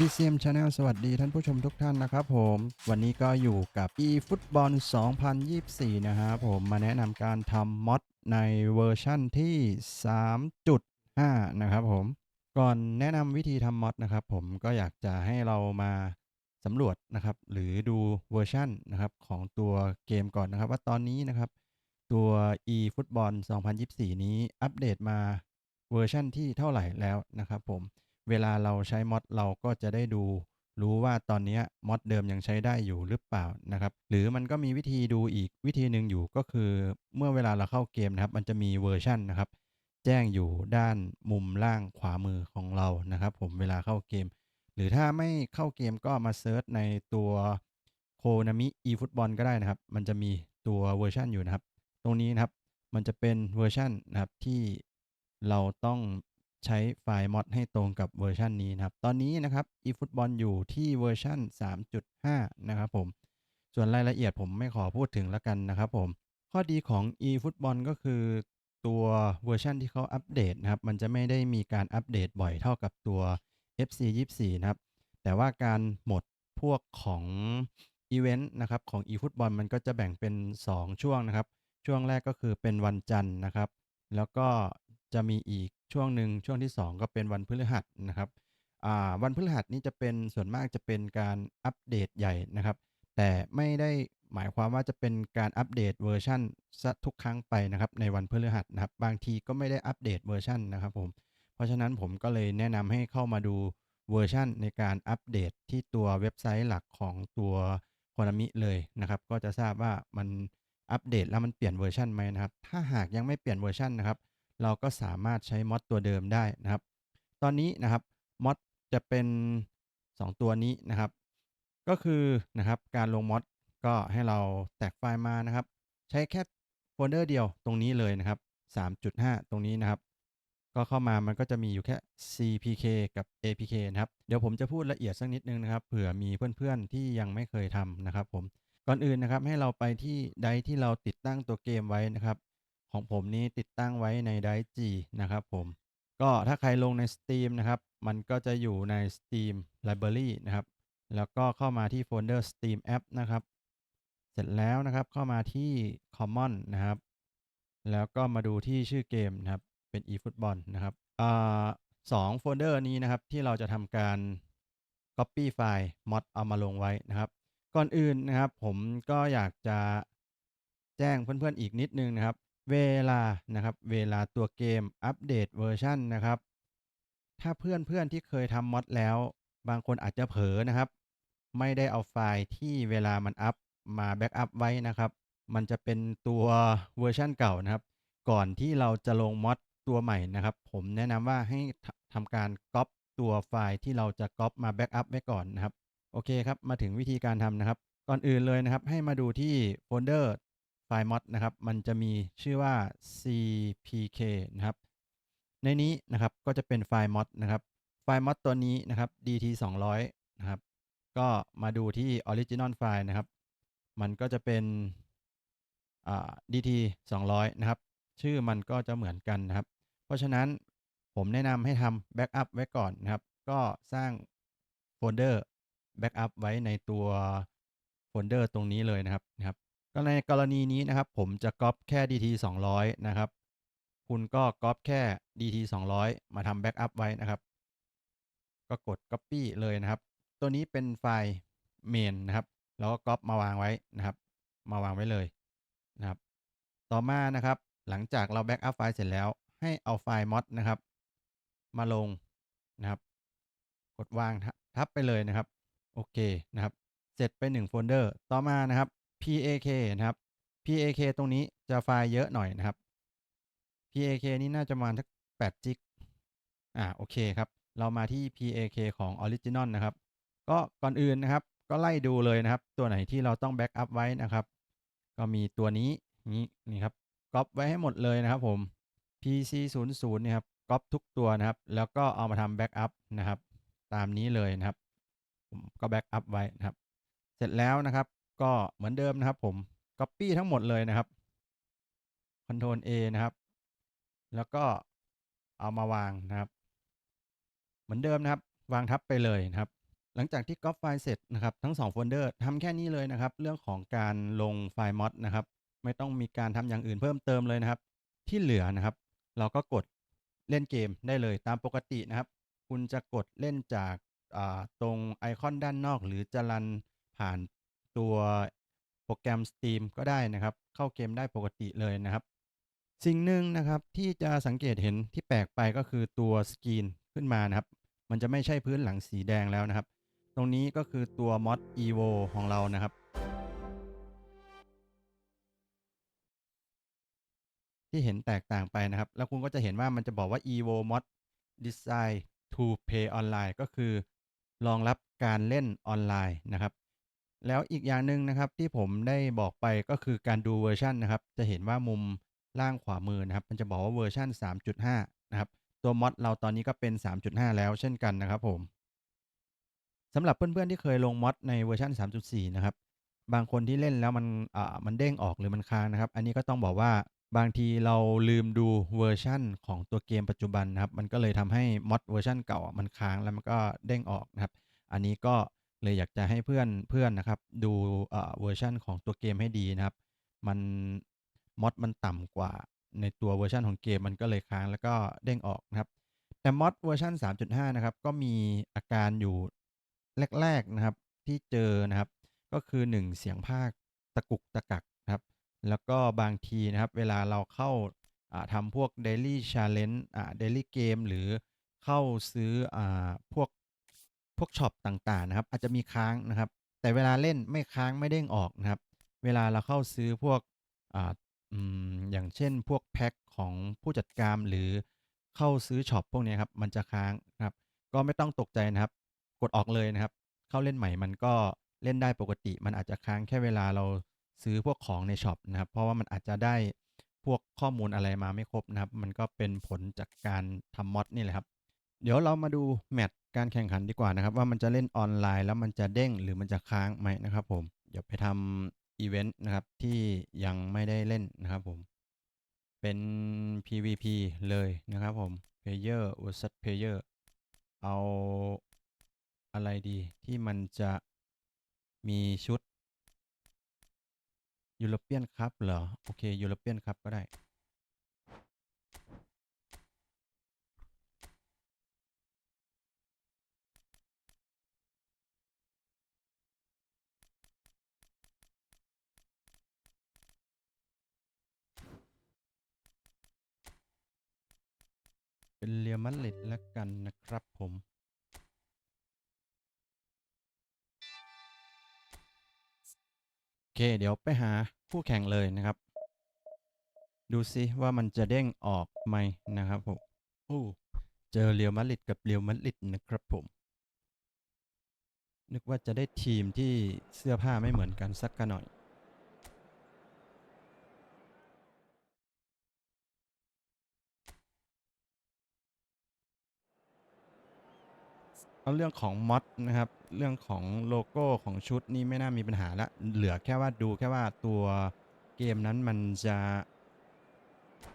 BCM Channel สวัสดีท่านผู้ชมทุกท่านนะครับผม วันนี้ก็อยู่กับ eFootball 2024 นะครับผมมาแนะนำการทำมอดในเวอร์ชั่นที่ 3.5 นะครับผม ก่อนแนะนำวิธีทำมอดนะครับผมก็อยากจะให้เรามาสำรวจนะครับหรือดูเวอร์ชันนะครับของตัวเกมก่อนนะครับ ว่าตอนนี้นะครับ ตัว eFootball 2024 นี้อัปเดตมาเวอร์ชันที่เท่าไหร่แล้วนะครับผม เวลาเราใช้ม็อดเราก็จะได้ดู รู้ว่าตอนนี้ยมอดเดิมยังใช้ได้อยู่หรือเปล่านะครับ หรือมันก็มีวิธีดูอีกวิธีหนึ่งอยู่ก็คือ เมื่อเวลาเราเข้าเกมนะครับ มันจะมีเวอร์ชันนะครับ แจ้งอยู่ด้านมุมล่างขวามือของเรานะครับ ผมเวลาเข้าเกม หรือถ้าไม่เข้าเกมก็มาเซิร์ชในตัวโคนามิ eFootball ก็ได้นะครับ มันจะมีตัวเวอร์ชันอยู่นะครับ ตรงนี้นะครับ มันจะเป็นเวอร์ชันนะครับที่เราต้อง ใช้ไฟล์มอดให้ตรงกับเวอร์ชันนี้นะครับ ตอนนี้นะครับ eFootball อยู่ที่เวอร์ชัน3.5 นะครับผม ส่วนรายละเอียดผมไม่ขอพูดถึงแล้วกันนะครับผม ข้อดีของ eFootball ก็คือตัวเวอร์ชันที่เขาอัปเดตนะครับ มันจะไม่ได้มีการอัปเดตบ่อยเท่ากับตัว FC 24นะครับ แต่ว่าการหมดพวกของอีเวนต์นะครับของ eFootball มันก็จะแบ่งเป็น 2 ช่วงนะครับ ช่วงแรกก็คือเป็นวันจันทร์นะครับ แล้วก็ จะมีอีกช่วงหนึ่งช่วงที่ 2 ก็เป็นวันพฤหัสนะครับอ่าวันพฤหัสนี้จะเป็นส่วนมากจะเป็นการอัปเดตใหญ่นะครับ แต่ไม่ได้หมายความว่าจะเป็นการอัปเดตเวอร์ชันซะทุกครั้งไปนะครับ ในวันพฤหัสนะครับ บางทีก็ไม่ได้อัปเดตเวอร์ชันนะครับผมเพราะฉะนั้นผมก็เลยแนะนำให้เข้ามาดูเวอร์ชันในการอัปเดตที่ตัวเว็บไซต์หลักของตัว Konami เลยนะครับ ก็จะทราบว่ามันอัปเดตแล้วมันเปลี่ยนเวอร์ชันไหมนะครับ ถ้าหากยังไม่เปลี่ยนเวอร์ชันนะครับ เราก็สามารถใช้มอดตัวเดิมได้นะครับ ตอนนี้นะครับมอดจะเป็น 2 ตัวนี้นะครับ ก็คือนะครับการลงมอดก็ให้เราแตกไฟล์มานะครับ ใช้แค่โฟลเดอร์เดียวตรงนี้เลยนะครับ 3.5 ตรงนี้นะครับ ก็เข้ามามันก็จะมีอยู่แค่ CPK กับ APK นะครับ เดี๋ยวผมจะพูดละเอียดสักนิดนึงนะครับ เผื่อมีเพื่อนๆที่ยังไม่เคยทำนะครับผม ก่อนอื่นนะครับให้เราไปที่ไดที่เราติดตั้งตัวเกมไว้นะครับ ของผมนี้ติดตั้งไว้ใน Drive G นะครับผม ก็ถ้าใครลงใน Steam นะครับ มันก็จะอยู่ใน Steam Library นะครับ แล้วก็เข้ามาที่โฟลเดอร์ Steam App นะครับ เสร็จแล้วนะครับเข้ามาที่ Common นะครับ แล้วก็มาดูที่ชื่อเกมนะครับ เป็น eFootball นะครับอ่าสองโฟลเดอร์นี้นะครับที่เราจะทำการ Copy ไฟล์ mod เอามาลงไว้นะครับ ก่อนอื่นนะครับผมก็อยากจะแจ้งเพื่อนๆอีกนิดนึงนะครับ เวลานะครับ เวลาตัวเกมอัปเดตเวอร์ชันนะครับ ถ้าเพื่อนๆที่เคยทำมอดแล้ว บางคนอาจจะเผลอนะครับ ไม่ได้เอาไฟล์ที่เวลามันอัปมาแบ็กอัพไว้นะครับ มันจะเป็นตัวเวอร์ชันเก่านะครับ ก่อนที่เราจะลงมอดตัวใหม่นะครับ ผมแนะนำว่าให้ททำการก๊อปตัวไฟล์ที่เราจะก๊อปมาแบ็กอัพไว้ก่อนนะครับ โอเคครับ มาถึงวิธีการทำนะครับ ก่อนอื่นเลยนะครับ ให้มาดูที่โฟลเดอร์ ไฟล์ mod นะครับ มันจะมีชื่อว่า cpk นะครับ ในนี้นะครับก็จะเป็นไฟล์ mod นะครับ ไฟล์ mod ตัวนี้นะครับ dt 200นะครับ ก็มาดูที่ original file นะครับ มันก็จะเป็น dt 200นะครับ ชื่อมันก็จะเหมือนกันนะครับ เพราะฉะนั้นผมแนะนำให้ทำแบ็กอัพไว้ก่อนนะครับ ก็สร้างโฟลเดอร์แบ็กอัพไว้ในตัวโฟลเดอร์ตรงนี้เลยนะครับนะครับ ในกรณีนี้นะครับ ผมจะก๊อปแค่ dt 200 นะครับ คุณก็ก๊อปแค่ dt 200 มาทำแบ็กอัพไว้นะครับ ก็กด copy เลยนะครับ ตัวนี้เป็นไฟล์ main นะครับ แล้วก็ก๊อปมาวางไว้นะครับ มาวางไว้เลยนะครับ ต่อมานะครับ หลังจากเราแบ็กอัพไฟล์เสร็จแล้ว ให้เอาไฟล์ mod นะครับ มาลงนะครับ กดวางทับทับไปเลยนะครับ โอเคนะครับ เสร็จไป1โฟลเดอร์ ต่อมานะครับ pak นะครับ pak ตรงนี้จะไฟล์เยอะหน่อยนะครับ pak นี่น่าจะประมาณสัก8จิกอ่าโอเคครับ เรามาที่ pak ของ original นะครับ ก็ก่อนอื่นนะครับ ก็ไล่ดูเลยนะครับ ตัวไหนที่เราต้องแบ็กอัพไว้นะครับ ก็มีตัวนี้นี้นี่ครับก๊อปไว้ให้หมดเลยนะครับผม pc 0 0นี่ครับก๊อปทุกตัวนะครับ แล้วก็เอามาทำแบ็กอัพนะครับ ตามนี้เลยนะครับ ผมก็แบ็กอัพไว้นะครับ เสร็จแล้วนะครับ ก็เหมือนเดิมนะครับผม Copy ทั้งหมดเลยนะครับ Ctrl A นะครับ แล้วก็เอามาวางนะครับ เหมือนเดิมนะครับ วางทับไปเลยนะครับ หลังจากที่ก๊อปไฟล์เสร็จนะครับ ทั้ง2โฟลเดอร์ทำแค่นี้เลยนะครับ เรื่องของการลงไฟล์มอดนะครับ ไม่ต้องมีการทำอย่างอื่นเพิ่มเติมเลยนะครับ ที่เหลือนะครับ เราก็กดเล่นเกมได้เลยตามปกตินะครับ คุณจะกดเล่นจากตรงไอคอนด้านนอก หรือจะรันผ่าน ตัวโปรแกรม Steam ก็ได้นะครับ เข้าเกมได้ปกติเลยนะครับ สิ่งหนึ่งนะครับที่จะสังเกตเห็นที่แปลกไปก็คือตัวสกรีนขึ้นมานะครับ มันจะไม่ใช่พื้นหลังสีแดงแล้วนะครับ ตรงนี้ก็คือตัว mod evo ของเรานะครับ ที่เห็นแตกต่างไปนะครับ แล้วคุณก็จะเห็นว่ามันจะบอกว่า evo mod design to play online ก็คือรองรับการเล่นออนไลน์นะครับ แล้วอีกอย่างหนึ่งนะครับที่ผมได้บอกไปก็คือการดูเวอร์ชันนะครับ จะเห็นว่ามุมล่างขวามือนะครับ มันจะบอกว่าเวอร์ชัน3.5 นะครับ ตัวมอดเราตอนนี้ก็เป็น 3.5 แล้วเช่นกันนะครับผมสำหรับเพื่อนๆที่เคยลงมอดในเวอร์ชัน3.4 นะครับ บางคนที่เล่นแล้วมันอ่ามันเด้งออกหรือมันค้างนะครับ อันนี้ก็ต้องบอกว่าบางทีเราลืมดูเวอร์ชันของตัวเกมปัจจุบันนะครับ มันก็เลยทำให้มอดเวอร์ชันเก่ามันค้างแล้วมันก็เด้งออกนะครับ อันนี้ก็ เลยอยากจะให้เพื่อนเพื่อนนะครับ ดูเอ่อเวอร์ชันของตัวเกมให้ดีนะครับ มันมอดมันต่ำกว่าในตัวเวอร์ชันของเกมมันก็เลยค้างแล้วก็เด้งออกนะครับ แต่มอดเวอร์ชัน3.5 นะครับ ก็มีอาการอยู่แรกๆนะครับที่เจอนะครับ ก็คือ 1 เสียงภาคตะกุกตะกักนะครับ แล้วก็บางทีนะครับ เวลาเราเข้าอ่าทำพวก Daily Challenge อ่า Daily Game หรือเข้าซื้ออ่าพวก พวกช็อปต่างๆนะครับอาจจะมีค้างนะครับ แต่เวลาเล่นไม่ค้างไม่เด้งออกนะครับ เวลาเราเข้าซื้อพวกอ่าอย่างเช่นพวกแพ็คของผู้จัดการหรือเข้าซื้อช็อปพวกนี้ครับมันจะค้างครับ ก็ไม่ต้องตกใจนะครับ กดออกเลยนะครับ เข้าเล่นใหม่มันก็เล่นได้ปกติ มันอาจจะค้างแค่เวลาเราซื้อพวกของในช็อปนะครับ เพราะว่ามันอาจจะได้พวกข้อมูลอะไรมาไม่ครบนะครับ มันก็เป็นผลจากการทำมอดนี่แหละครับ เดี๋ยวเรามาดูแมตช์ การแข่งขันดีกว่านะครับ ว่ามันจะเล่นออนไลน์ แล้วมันจะเด้งหรือมันจะค้างไหมนะครับผมเดี๋ยวไปทำอีเวนต์นะครับที่ยังไม่ได้เล่นนะครับผมเป็น PVP เลยนะครับผม Player vs Player เอาอะไรดีที่มันจะมีชุดยูโรเปียนคัพเหรอ โอเคยูโรเปียนคัพก็ได้ เป็นเรียลมาดริดแล้วกันนะครับผมโอเค เดี๋ยวไปหาคู่แข่งเลยนะครับ ดูซิว่ามันจะเด้งออกไหมนะครับผมโอ้เจอเรียลมาดริดกับเรียลมาดริดนะครับผม นึกว่าจะได้ทีมที่เสื้อผ้าไม่เหมือนกันสักกันหน่อย เอาเรื่องของมอดนะครับ เรื่องของโลโก้ของชุดนี่ไม่น่ามีปัญหาละเหลือแค่ว่าดูแค่ว่าตัวเกมนั้นมันจะ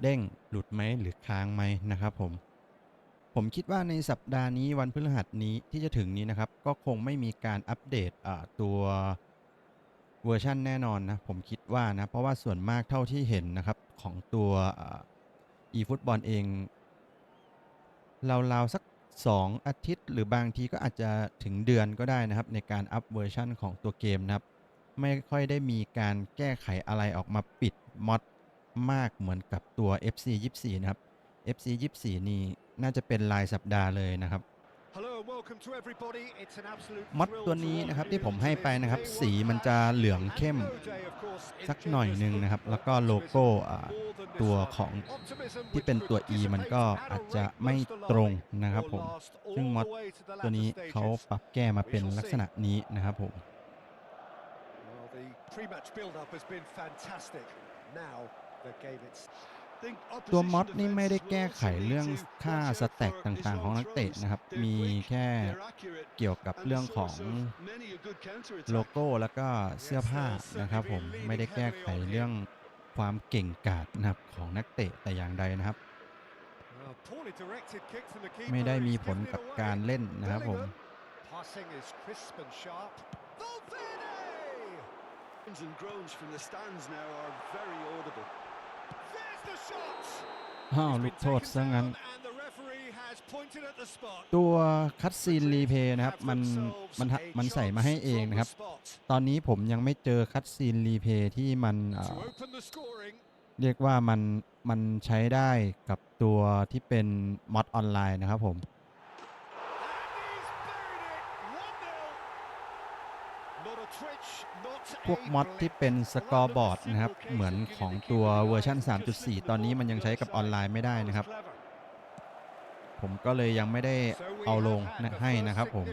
เด้งหลุดไหมหรือค้างไหมนะครับผม ผมคิดว่าในสัปดาห์นี้วันพฤหัสนี้ที่จะถึงนี้นะครับ ก็คงไม่มีการอัปเดตตัวเวอร์ชันแน่นอนนะ ผมคิดว่านะ เพราะว่าส่วนมากเท่าที่เห็นนะครับ ของตัวอ่า eFootball เองราวๆสัก 2 อาทิตย์ หรือบางทีก็อาจจะถึงเดือนก็ได้นะครับ ในการอัปเวอร์ชันของตัวเกมนะครับ ไม่ค่อยได้มีการแก้ไขอะไรออกมาปิดมอดมากเหมือนกับตัว FC 24 นะครับ FC 24 นี่น่าจะเป็นรายสัปดาห์เลยนะครับ มอดตัวนี้นะครับที่ผมให้ไปนะครับ สีมันจะเหลืองเข้มสักหน่อยหนึ่งนะครับ แล้วก็โลโก้อ่าตัวของที่เป็นตัว E มันก็อาจจะไม่ตรงนะครับผม ซึ่งมอดตัวนี้เขาปรับแก้มาเป็นลักษณะนี้นะครับผม ตัวมอดนี่ไม่ได้แก้ไขเรื่องค่าสแต็กต่างๆ ของนักเตะนะครับ มีแค่เกี่ยวกับเรื่องของโลโก้แล้วก็เสื้อผ้านะครับผมไม่ได้แก้ไขเรื่องความเก่งกาจนะครับของนักเตะแต่อย่างใดนะครับ ไม่ได้มีผลกับการเล่นนะครับผม Passing is crisp and sharp. Valverde! and groans from the stands now are very audible. There's the shot! อ้าว He's ลู been กโทษ taken ซะงั้น down and the referee has pointed at the spot. ตัวคัตซีนรีเพย์นะครับ มันมันทะมันใส่มาให้เองนะครับ ตอนนี้ผมยังไม่เจอคัตซีนรีเพย์ที่มันเอ่ To อ open the scoring. เรียกว่ามันมันใช้ได้กับตัวที่เป็นมอดออนไลน์นะครับผม พวกมอดที่เป็นสกอร์บอร์ดนะครับ เหมือนของตัวเวอร์ชัน3.4 ตอนนี้มันยังใช้กับออนไลน์ไม่ได้นะครับ ผมก็เลยยังไม่ได้เอาลงนะให้นะครับผม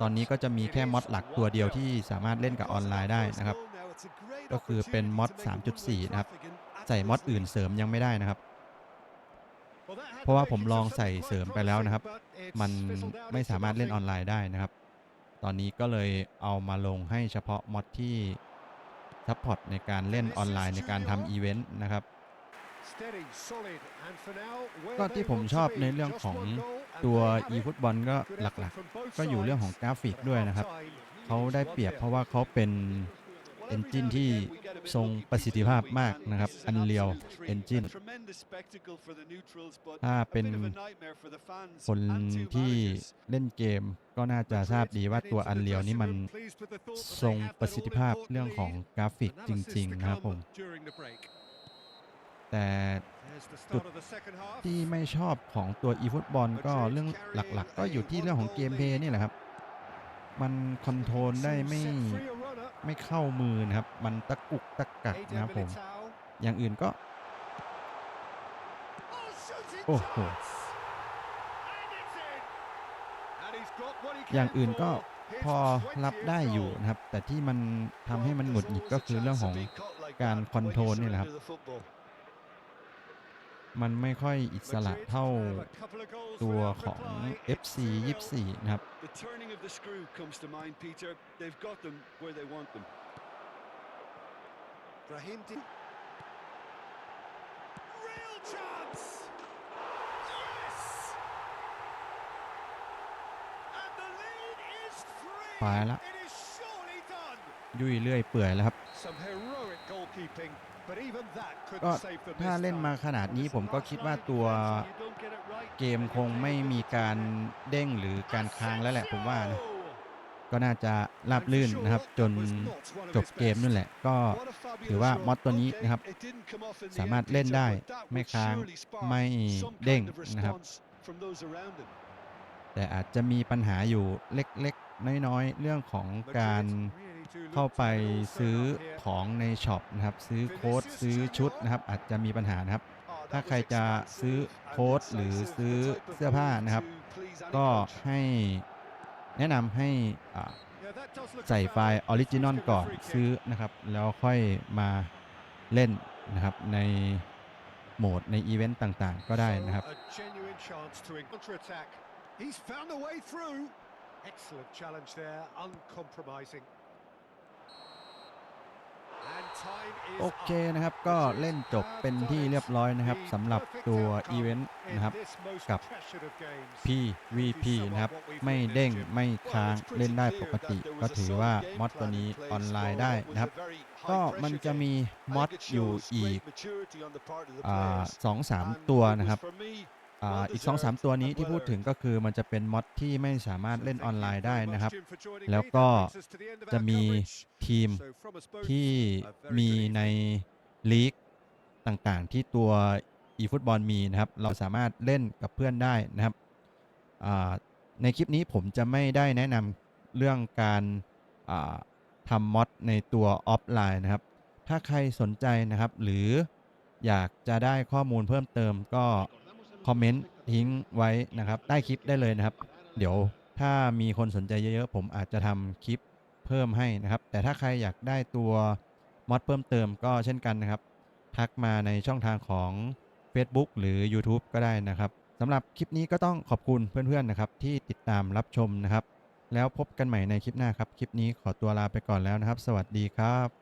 ตอนนี้ก็จะมีแค่มอดหลักตัวเดียวที่สามารถเล่นกับออนไลน์ได้นะครับ ก็คือเป็นมอด3.4 นะครับ ใส่มอดอื่นเสริมยังไม่ได้นะครับ เพราะว่าผมลองใส่เสริมไปแล้วนะครับ มันไม่สามารถเล่นออนไลน์ได้นะครับ ตอนนี้ก็เลยเอามาลงให้เฉพาะมอดที่ซัพพอร์ตในการเล่นออนไลน์ในการทำอีเวนต์นะครับ Steady, solid, and for now, where ก็ they ที่ผม want ช to อบ be. ในเรื่อง Just ของ one goal, and ตัว they have it. e-football ก็ Good ห effort ลัก from both ๆก็อยู่เรื่องของ sides. กราฟิก But ด้วยนะครับ half-time, เขาได้เปรียบเพราะว่าเขาเป็นเอนจินที่ ทรงประสิทธิภาพมากนะครับ Unreal Engine ถ้าเป็นคนที่เล่นเกมก็น่าจะทราบดีว่าตัว Unreal นี่มันทรงประสิทธิภาพเรื่องของกราฟิกจริง ๆ นะครับผม แต่จุดที่ไม่ชอบของตัว e-football ก็เรื่องหลักๆ ก็อยู่ที่เรื่องของเกมเพย์นี่แหละครับ มันคอนโทรลได้ไม่ ไม่เข้ามือนะครับ มันตะกุกตะกักนะครับผม อย่างอื่นก็ โอ้โห อย่างอื่นก็พอรับได้อยู่นะครับ แต่ที่มันทำให้มันหงุดหงิดก็คือเรื่องของการคอนโทรลนี่แหละครับ มันไม่ค่อยอิสระเท่าตัวของ FC 24 นะครับ The turning of the screw comes to mind, Peter. They've got them where they want them. Brahim Di- Real chance! Yes! And the lead is free! ไปละ It is surely done! ยุ่ยเรื่อยเปื่อยแล้วครับ Some heroic goalkeeping, but even that ก็ couldn't save them ถ้า this เล่นมา time. ขนาดนี้ผมก็คิดว่าตัวเกมคงไม่มีการเด้งหรือการค้างแล้วแหละผมว่านะก็น่าจะราบลื่นนะครับ จนจบเกมนั่นแหละ ก็ถือว่ามอดตัวนี้นะครับ สามารถเล่นได้ไม่ค้างไม่เด้งนะครับ แต่อาจจะมีปัญหาอยู่เล็กๆ น้อยๆ เรื่องของการ เข้าไปซื้อของในช็อปนะครับซื้อโค้ดซื้อชุดนะครับ อาจจะมีปัญหานะครับ ถ้าใครจะซื้อโค้ดหรือซื้อเสื้อผ้านะครับ ก็ให้แนะนำให้ใส่ไฟล์ออริจินอลก่อนซื้อนะครับ แล้วค่อยมาเล่นนะครับในโหมดในอีเวนต์ต่างๆ ก็ได้นะครับ He's found a way through. Excellent challenge there, uncompromising. โอเคนะครับก็เล่นจบเป็นที่เรียบร้อยนะครับสำหรับตัวอีเวนต์นะครับกับ PVP นะครับไม่เด้งไม่ค้างเล่นได้ปกติ ก็ถือว่ามอดตัวนี้ออนไลน์ได้นะครับ ก็มันจะมีมอดอยู่อีกอ่าสองสามตัวนะครับ อ่าอีก 2-3 ตัวนี้ที่พูดถึงก็คือมันจะเป็นมอดที่ไม่สามารถเล่นออนไลน์ได้นะครับ แล้วก็จะมีทีมที่มีในลีกต่างๆ ที่ตัว eFootball มีนะครับ เราสามารถเล่นกับเพื่อนได้นะครับอ่าในคลิปนี้ผมจะไม่ได้แนะนำเรื่องการอ่าทำมอดในตัวออฟไลน์นะครับ ถ้าใครสนใจนะครับ หรืออยากจะได้ข้อมูลเพิ่มเติมก็ คอมเมนต์ทิ้งไว้นะครับใต้คลิปได้เลยนะครับ เดี๋ยวถ้ามีคนสนใจเยอะๆ ผมอาจจะทำคลิปเพิ่มให้นะครับ แต่ถ้าใครอยากได้ตัวมอดเพิ่มเติมก็เช่นกันนะครับ ทักมาในช่องทางของ Facebook หรือ YouTube ก็ได้นะครับสำหรับคลิปนี้ก็ต้องขอบคุณเพื่อนๆนะครับที่ติดตามรับชมนะครับ แล้วพบกันใหม่ในคลิปหน้าครับ คลิปนี้ขอตัวลาไปก่อนแล้วนะครับ สวัสดีครับ